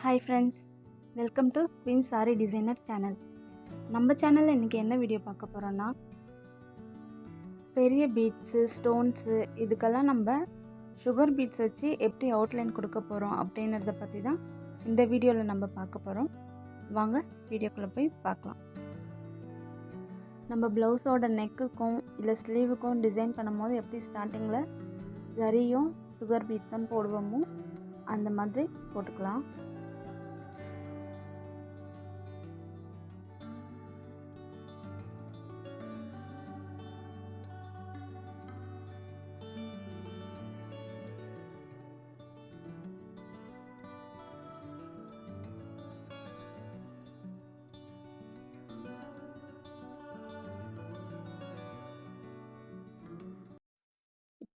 Hi friends welcome to queen sari designer channel நம்ம சேனலில் இன்றைக்கி என்ன வீடியோ பார்க்க போகிறோன்னா பெரிய பீட்ஸு ஸ்டோன்ஸு இதுக்கெல்லாம் நம்ம சுகர் பீட்ஸ் வச்சு எப்படி அவுட்லைன் கொடுக்க போகிறோம் அப்படின்றத பற்றி தான் இந்த வீடியோவில் நம்ம பார்க்க போகிறோம் வாங்க வீடியோக்குள்ளே போய் பார்க்கலாம். நம்ம ப்ளவுஸோட நெக்குக்கும் இல்லை ஸ்லீவுக்கும் டிசைன் பண்ணும்போது எப்படி ஸ்டார்டிங்கில் ஜரியும் சுகர் பீட்ஸும் போடுவோமோ அந்த மாதிரி போட்டுக்கலாம்.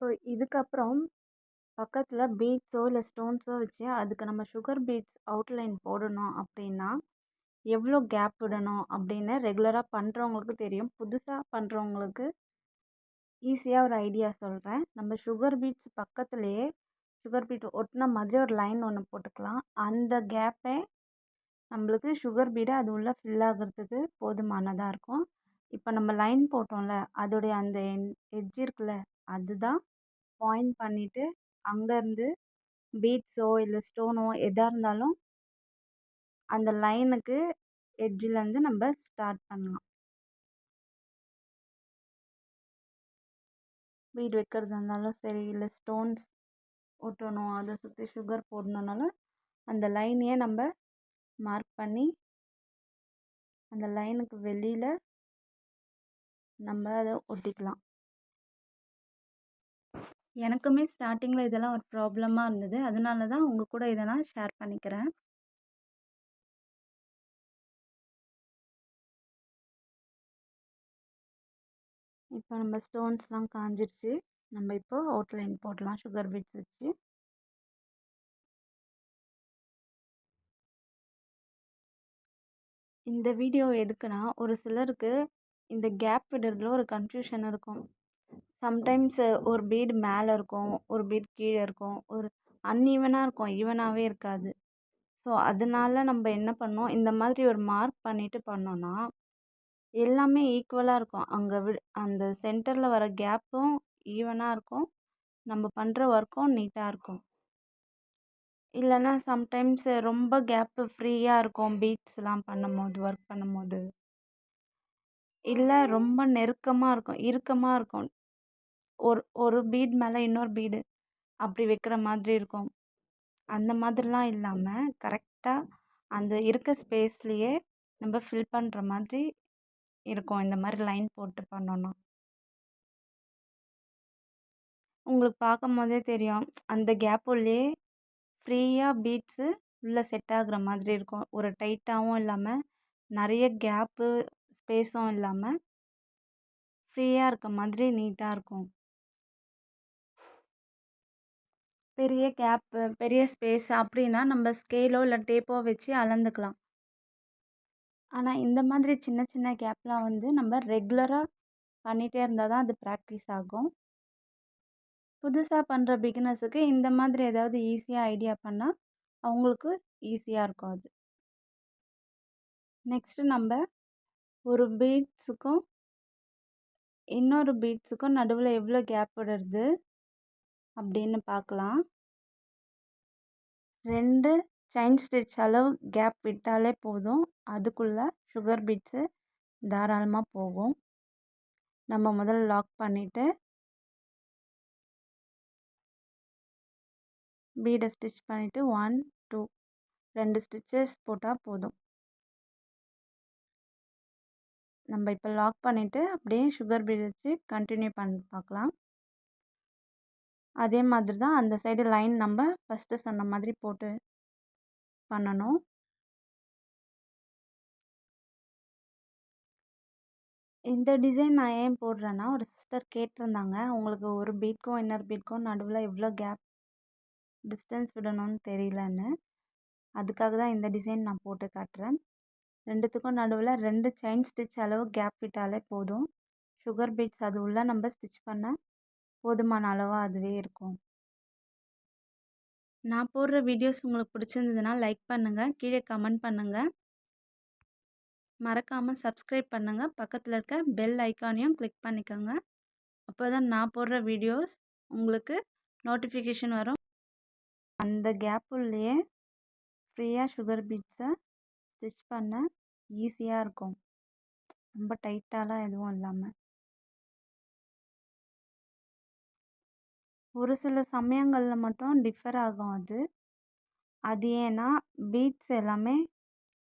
ஸோ இதுக்கப்புறம் பக்கத்தில் பீட்ஸோ இல்லை ஸ்டோன்ஸோ வச்சு அதுக்கு நம்ம சுகர் பீட்ஸ் அவுட்லைன் போடணும் அப்படின்னா எவ்வளோ கேப் விடணும் அப்படின்னு ரெகுலராக பண்ணுறவங்களுக்கு தெரியும். புதுசாக பண்ணுறவங்களுக்கு ஈஸியாக ஒரு ஐடியா சொல்கிறேன் நம்ம சுகர் பீட்ஸ் பக்கத்துலேயே சுகர் பீட் ஒட்டின மாதிரி ஒரு லைன் ஒன்று போட்டுக்கலாம். அந்த கேப்பே நம்மளுக்கு சுகர் பீடை அது உள்ளே ஃபில் ஆகிறதுக்கு போதுமானதாக இருக்கும். இப்போ நம்ம லைன் போட்டோம்ல அதோடைய அந்த எட்ஜ் இருக்குல்ல அதுதான் பாயிண்ட் பண்ணிவிட்டு அங்கேருந்து பீட்ஸோ இல்லை ஸ்டோனோ எதாக இருந்தாலும் அந்த லைனுக்கு எட்ஜிலேருந்து நம்ம ஸ்டார்ட் பண்ணலாம். பீட் வைக்கிறதா இருந்தாலும் சரி இல்லை ஸ்டோன்ஸ் ஒட்டணும் அதை சுற்றி சுகர் போடணுன்னாலும் அந்த லைனையே நம்ம மார்க் பண்ணி அந்த லைனுக்கு வெளியில் நம்ம அதை ஒட்டிக்கலாம். எனக்குமே ஸ்டார்டிங்கில் இதெல்லாம் ஒரு ப்ராப்ளமாக இருந்தது. அதனால தான் உங்கள் கூட இதை நான் ஷேர் பண்ணிக்கிறேன். இப்போ நம்ம ஸ்டோன்ஸ்லாம் காஞ்சிருச்சு. நம்ம இப்போ அவுட்லைன் போடலாம். சுகர் பீட்ஸ் வச்சு. இந்த வீடியோ எதுக்குன்னா ஒரு சிலருக்கு இந்த கேப் விடுறதுல ஒரு கன்ஃபியூஷன் இருக்கும். சம்டைம்ஸ் ஒரு பீடு மேலே இருக்கும் ஒரு பீடு கீழே இருக்கும் ஒரு அன்ஈவனாக இருக்கும் ஈவனாகவே இருக்காது. ஸோ அதனால நம்ம என்ன பண்ணோம்? இந்த மாதிரி ஒரு மார்க் பண்ணிவிட்டு பண்ணோன்னா எல்லாமே ஈக்குவலாக இருக்கும். அங்கே வி அந்த சென்டரில் வர கேப்பும் ஈவனாக இருக்கும். நம்ம பண்ணுற ஒர்க்கும் நீட்டாக இருக்கும். இல்லைன்னா சம்டைம்ஸ் ரொம்ப கேப்பு ஃப்ரீயாக இருக்கும் பீட்ஸ்லாம் பண்ணும்போது ஒர்க் பண்ணும்போது. இல்லை ரொம்ப நெருக்கமாக இருக்கும் இறுக்கமாக இருக்கும். ஒரு ஒரு பீட் மேலே இன்னொரு பீடு அப்படி வைக்கிற மாதிரி இருக்கும். அந்த மாதிரிலாம் இல்லாமல் கரெக்டாக அந்த இருக்க ஸ்பேஸ்லேயே நம்ம ஃபில் பண்ணுற மாதிரி இருக்கும். இந்த மாதிரி லைன் போட்டு பண்ணோன்னா உங்களுக்கு பார்க்கும் போதே தெரியும். அந்த கேப் உள்ளே ஃப்ரீயாக பீட்ஸு உள்ளே செட் ஆகுற மாதிரி இருக்கும். ஒரு டைட்டாகவும் இல்லாமல் நிறைய கேப்பு ஸ்பேஸும் இல்லாமல் ஃப்ரீயாக இருக்க மாதிரி நீட்டாக இருக்கும். பெரிய கேப்பு பெரிய ஸ்பேஸ் அப்படின்னா நம்ம ஸ்கேலோ இல்லை டேப்போ வச்சு அளந்துக்கலாம். ஆனால் இந்த மாதிரி சின்ன சின்ன கேப்லாம் வந்து நம்ம ரெகுலராக பண்ணிகிட்டே இருந்தால் தான் அது ப்ராக்டிஸ் ஆகும். புதுசாக பண்ணுற பிகினர்ஸுக்கு இந்த மாதிரி ஏதாவது ஈஸியாக ஐடியா பண்ணால் அவங்களுக்கு ஈஸியாக இருக்கும் அது. நெக்ஸ்ட்டு நம்ம ஒரு பீட்ஸுக்கும் இன்னொரு பீட்ஸுக்கும் நடுவில் எவ்வளோ கேப் விடுறது அப்படின்னு பார்க்கலாம். ரெண்டு செயின் ஸ்டிச் அளவு கேப் விட்டாலே போதும். அதுக்குள்ளே சுகர் பீட்ஸு தாராளமாக போகும். நம்ம முதல்ல லாக் பண்ணிவிட்டு பீடை ஸ்டிச் பண்ணிவிட்டு ஒன் டூ ரெண்டு ஸ்டிச்சஸ் போட்டால் போதும். நம்ம இப்போ லாக் பண்ணிவிட்டு அப்படியே சுகர் பீட் வச்சு கண்டினியூ பண்ணி பார்க்கலாம். அதே மாதிரி தான் அந்த சைடு லைன் நம்ம ஃபஸ்ட்டு சொன்ன மாதிரி போட்டு பண்ணணும். இந்த டிசைன் நான் ஏன் போடுறேன்னா ஒரு சிஸ்டர் கேட்டிருந்தாங்க. உங்களுக்கு ஒரு பீட்க்கும் இன்னொரு பீட்க்கும் நடுவில் எவ்வளோ கேப் டிஸ்டன்ஸ் விடணும்னு தெரியலன்னு. அதுக்காக தான் இந்த டிசைன் நான் போட்டு காட்டுறேன். ரெண்டுத்துக்கும் நடுவில் ரெண்டு செயின் ஸ்டிச் அளவு கேப் விட்டாலே போதும். சுகர் பீட்ஸ் அது உள்ளே நம்ம ஸ்டிச் பண்ண போதுமான அளவாக அதுவே இருக்கும். நான் போடுற வீடியோஸ் உங்களுக்கு பிடிச்சிருந்ததுன்னா லைக் பண்ணுங்கள் கீழே கமெண்ட் பண்ணுங்கள் மறக்காமல் சப்ஸ்கிரைப் பண்ணுங்கள் பக்கத்தில் இருக்க பெல் ஐக்கானையும் கிளிக் பண்ணிக்கோங்க. அப்போ தான் நான் போடுற வீடியோஸ் உங்களுக்கு நோட்டிஃபிகேஷன் வரும். அந்த கேப்புள்ளேயே ஃப்ரீயாக சுகர் பீட்ஸை ஸ்டிச் பண்ண ஈஸியாக இருக்கும். ரொம்ப டைட்டாலாம் எதுவும் இல்லாமல் ஒரு சில சமயங்களில் மட்டும் டிஃபர் ஆகும் அது. அது ஏன்னா பீட்ஸ் எல்லாமே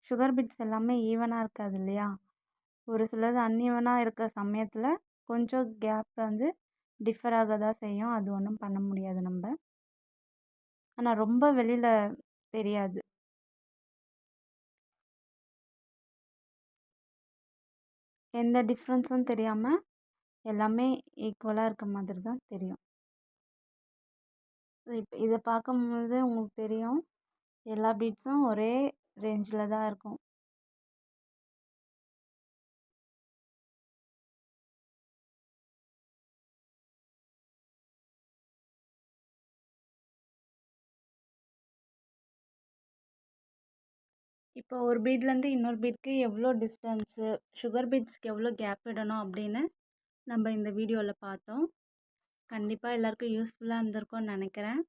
சுகர் பீட்ஸ் எல்லாமே ஈவனாக இருக்காது இல்லையா? ஒரு சிலது அன்ஈவனாக இருக்க சமயத்தில் கொஞ்சம் கேப் வந்து டிஃபர் ஆக தான் செய்யும். அது ஒன்றும் பண்ண முடியாது நம்ம. ஆனால் ரொம்ப வெளியில் தெரியாது. எந்த டிஃப்ரென்ஸும் தெரியாமல் எல்லாமே ஈக்குவலாக இருக்க மாதிரி தான் தெரியும். இப்போ இதை பார்க்கும்போது உங்களுக்கு தெரியும். எல்லா பீட்ஸும் ஒரே ரேஞ்சில் தான் இருக்கும். இப்போ ஒரு பீட்லேருந்து இன்னொரு பீட்க்கு எவ்வளோ டிஸ்டன்ஸு சுகர் பீட்ஸ்க்கு எவ்வளோ கேப் விடணும் அப்படின்னு நம்ம இந்த வீடியோவில் பார்த்தோம். கண்டிப்பாக எல்லாருக்கும் யூஸ்ஃபுல்லாக இருந்திருக்கும்னு நினைக்கிறேன்.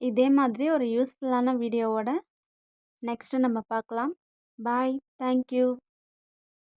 இதே மாதிரி ஒரு யூஸ்ஃபுல்லான வீடியோவோட நெக்ஸ்ட்டு நம்ம பார்க்கலாம் பாய். தேங்க்யூ.